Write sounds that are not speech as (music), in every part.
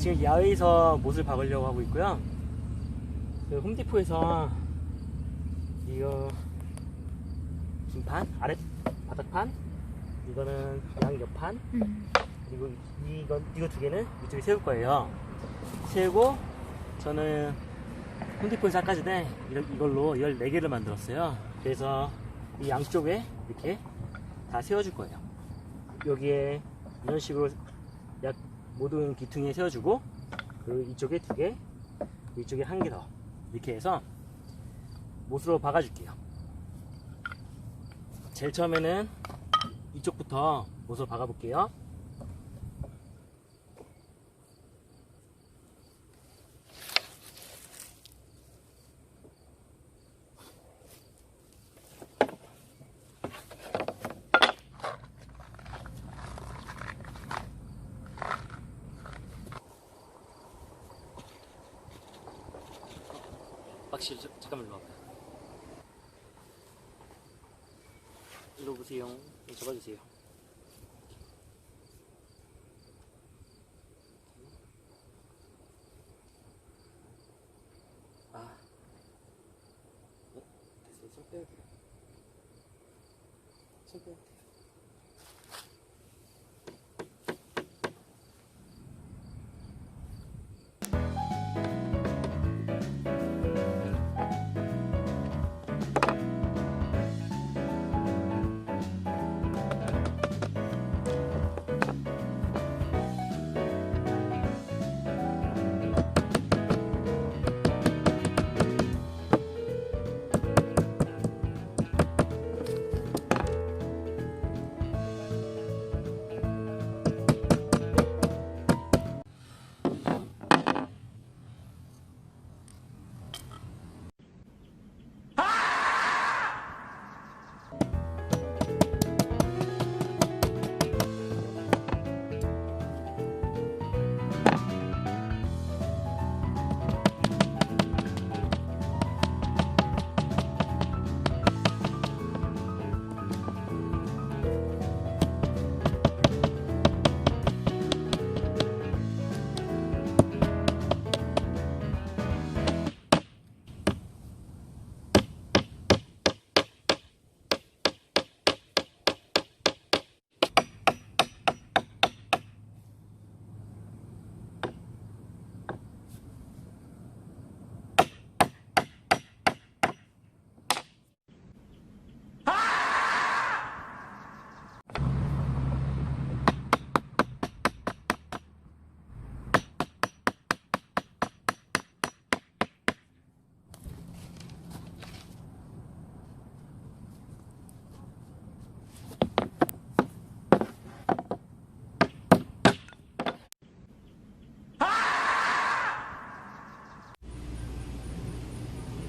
지금 야외에서 못을 박으려고 하고 있고요. 그 홈디포에서 이거 김판 아래 바닥판 이거는 양옆판 음. 그리고 이거 이거 두 개는 이쪽에 세울 거예요. 세우고 저는 홈디포에서 아까 전에 이런- 이걸로 14개를 만들었어요. 그래서 이 양쪽에 이렇게 다 세워줄 거예요. 여기에 이런 식으로 약 모든 기퉁에 세워주고 그리고 이쪽에 두 개, 이쪽에 한 개 더 이렇게 해서 못으로 박아줄게요. 제일 처음에는 이쪽부터 못으로 박아볼게요. 박씨 저, 잠깐만 일로 와봐요. 일로 보세요. 네, 접어주세요.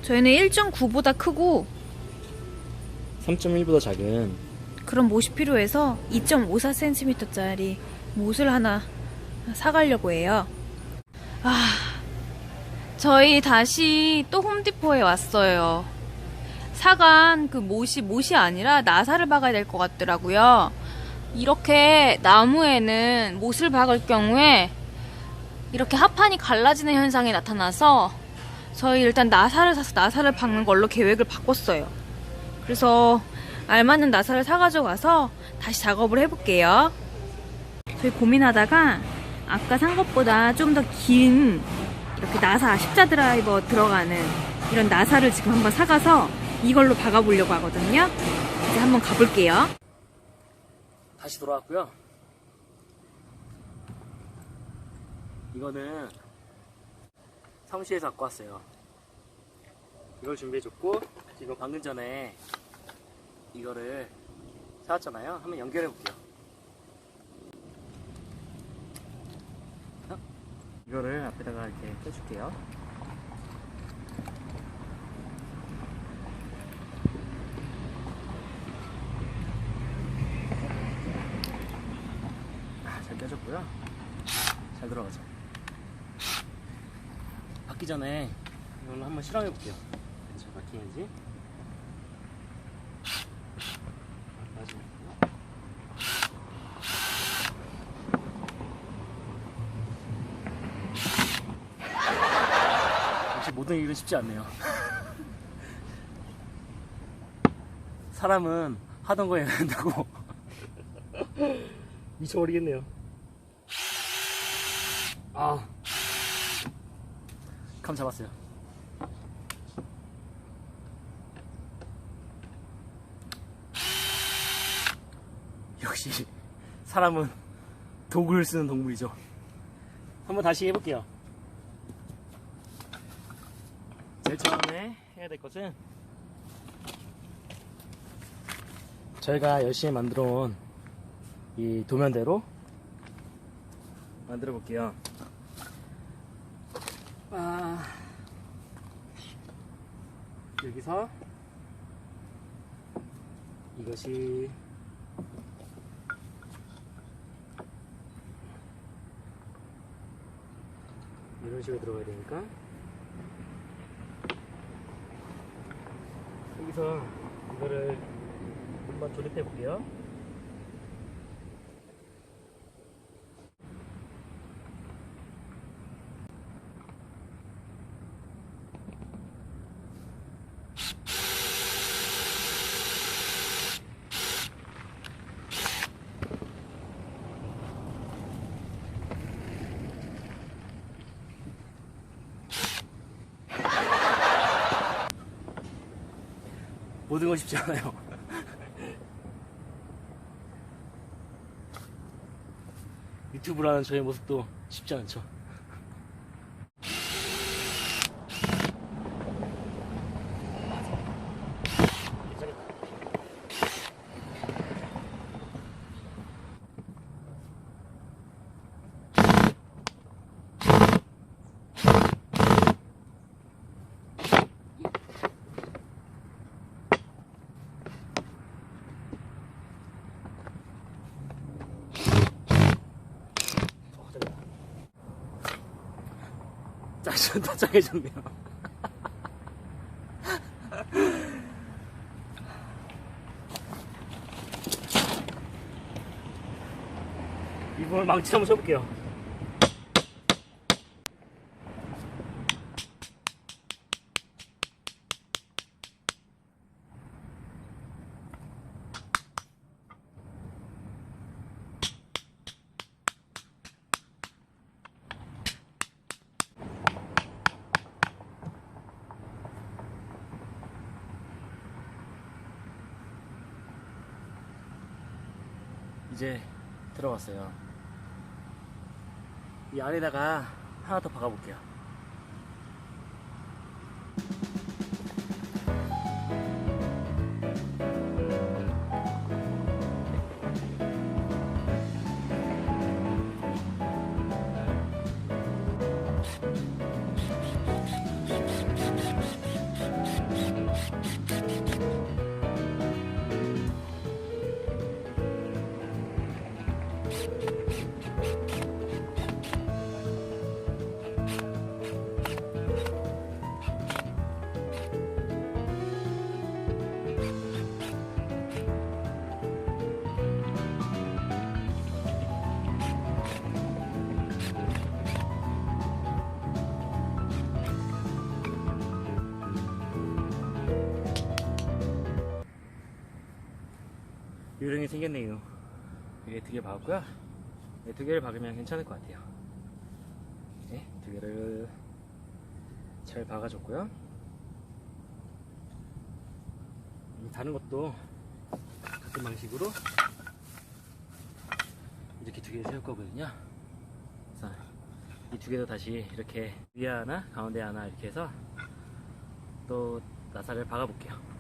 저희는 1.9보다 크고 3.1보다 작은 그런 못이 필요해서 2.54cm짜리 못을 하나 사가려고 해요. 아, 저희 다시 또 홈디포에 왔어요. 사간 그 못이 못이 아니라 나사를 박아야 될 것 같더라고요. 이렇게 나무에는 못을 박을 경우에 이렇게 합판이 갈라지는 현상이 나타나서 저희 일단 나사를 사서 나사를 박는 걸로 계획을 바꿨어요. 그래서 알맞는 나사를 사가지고 가서 다시 작업을 해볼게요. 저희 고민하다가 아까 산 것보다 좀 더 긴 이렇게 나사 십자 드라이버 들어가는 이런 나사를 지금 한번 사가서 이걸로 박아보려고 하거든요. 이제 한번 가볼게요. 다시 돌아왔고요. 이거는 사무실에서 갖고 왔어요. 이걸 준비해줬고 이거 방금 전에 이거를 사왔잖아요. 한번 연결해 볼게요. 이거를 앞에다가 이렇게 껴줄게요. 아, 잘 껴졌고요. 잘 들어가죠. 박기 전에 이걸로 한번 실험해 볼게요. 잘 박히는지. 아, 빠지고. 모든 일은 쉽지 않네요. (laughs) 사람은 하던 거 해야 한다고. 미쳐버리겠네요. 아. 감 잡았어요. 역시 사람은 도구를 쓰는 동물이죠. 한번 다시 해볼게요. 제일 처음에 해야 될 것은 저희가 열심히 만들어 온 이 도면대로 만들어 볼게요. 아, 여기서 이것이 이런 식으로 들어가야 되니까 여기서 이거를 한번 조립해 볼게요. 모든 건 쉽지 않아요. (laughs) 유튜브라는 저의 모습도 쉽지 않죠. 짱, 짱해졌네요. 이번을 망치 한번 쳐볼게요. 이제 들어갔어요. 이 아래다가 하나 더 박아볼게요. 요령이 생겼네요. 이게 두개 박았고요. 네, 두 개를 박으면 괜찮을 것 같아요. 네, 두 개를 잘 박아줬고요. 이 다른 것도 같은 방식으로 이렇게 두 개를 세울 거거든요. 그래서 이 두 개도 다시 이렇게 위에 하나, 가운데 하나 이렇게 해서 또 나사를 박아 볼게요.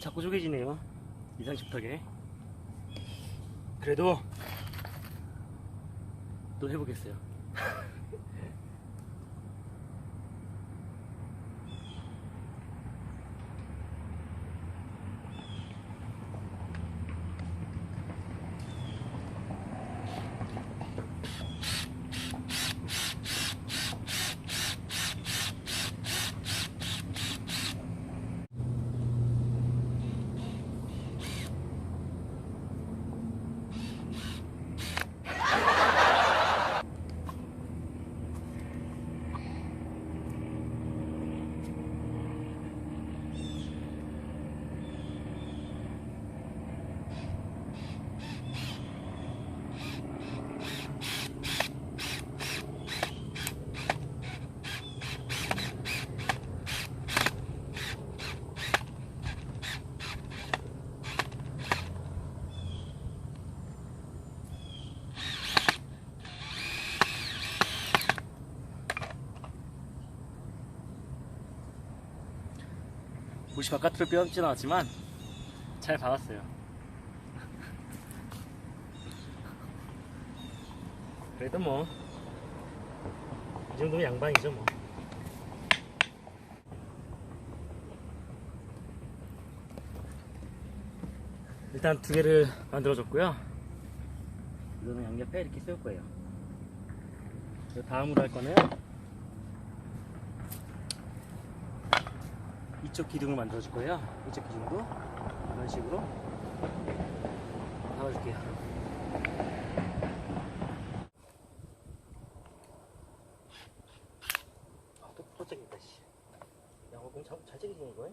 자꾸 쪼개지네요. 이상식 덕에. 그래도 또 해보겠어요. (laughs) 못이 바깥으로 뼈지 나왔지만 잘 박았어요. 그래도 뭐 이 정도면 양반이죠 뭐. 일단 두 개를 만들어줬고요. 이거는 양옆에 이렇게 세울 거예요. 다음으로 할 거는 이쪽 기둥을 만들어 줄 거예요. 이쪽 기둥도 이런 식으로 담아줄게요. 아, 또 부러졌겠다, 씨. 야, 어, 공잘 잘 찍히네, 이거.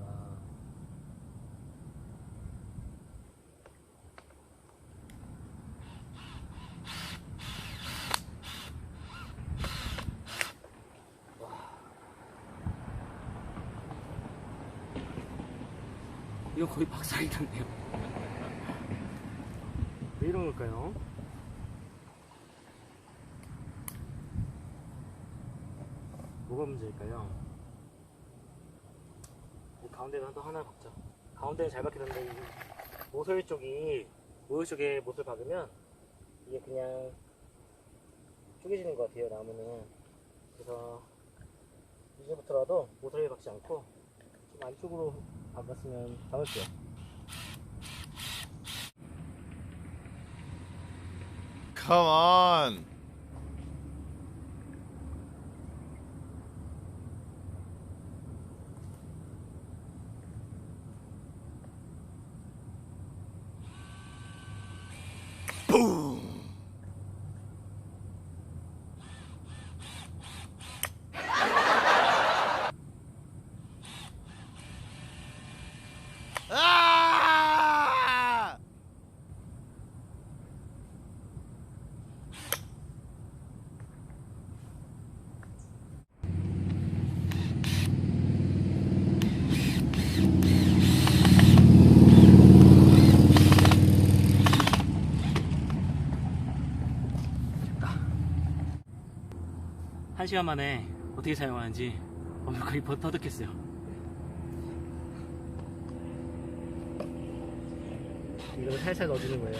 아. 이거 거의 박살이던데요. 왜 이런 걸까요? 뭐가 문제일까요? 이 가운데는 또 하나 박자. 가운데는 잘 박히는데 이 모서리 쪽이 모서리 쪽에 못을 박으면 이게 그냥 쪼개지는 것 같아요 나무는. 그래서 이제부터라도 모서리에 박지 않고 좀 안쪽으로 박을게요. Come on. 1시간 만에 어떻게 사용하는지 오늘 거의 버터득했어요. 이걸 살살 넣어주는 거예요.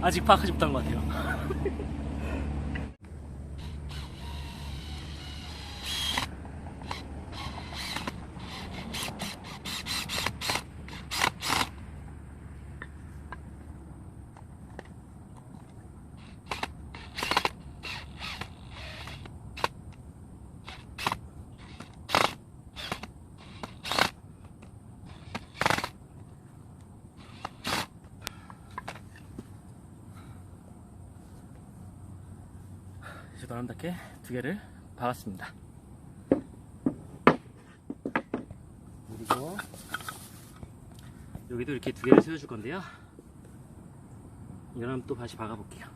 아직 파악하지 못한 것 같아요. (laughs) 너남답게 두 개를 박았습니다. 그리고 여기도 이렇게 두 개를 세워줄 건데요. 이거는 또 다시 박아볼게요.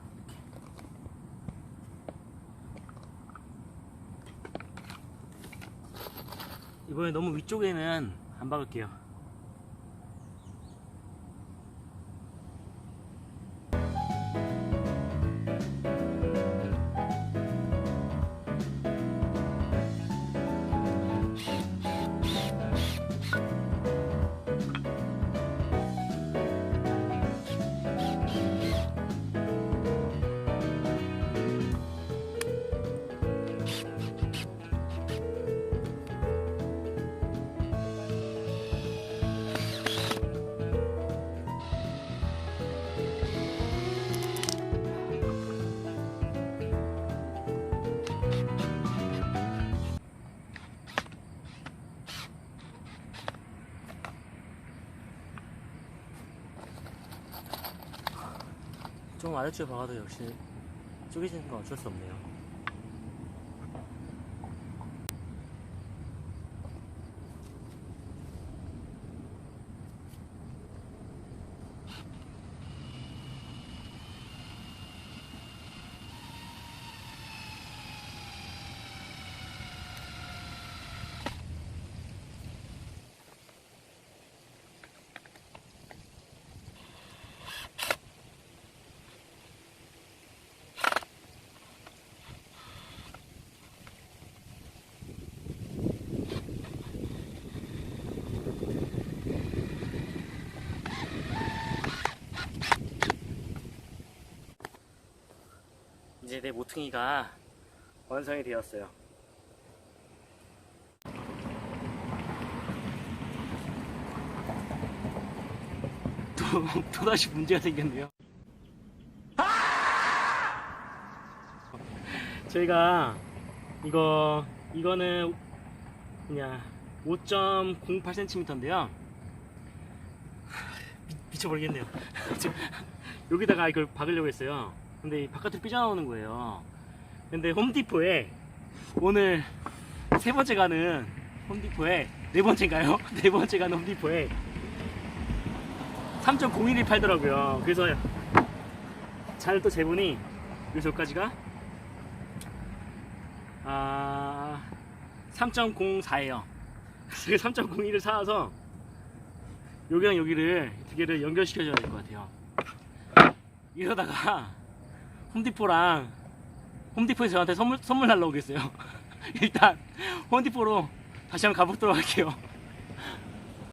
이번에 너무 위쪽에는 안 박을게요. 아래쪽에 박아도 역시 쪼개지는 건 어쩔 수 없네요. 이제 내 모퉁이가 완성이 되었어요. 또, (laughs) 또다시 문제가 생겼네요. (laughs) 저희가 이거, 이거는 그냥 5.08cm인데요. 미쳐버리겠네요. (laughs) 여기다가 이걸 박으려고 했어요. 근데 이 바깥으로 삐져나오는 거예요. 근데 홈디포에 오늘 세 번째 가는 홈디포에 네 번째인가요? (laughs) 네 번째 가는 홈디포에 3.01이 팔더라고요. 그래서 잘 또 재보니 여기까지가 아 3.04예요. 그래서 3.01을 사와서 여기랑 여기를 두 개를 연결시켜줘야 될 것 같아요. 이러다가 홈디포랑 홈디포에서 저한테 선물 선물 날라오겠어요. (laughs) 일단 홈디포로 다시 한번 가보도록 할게요.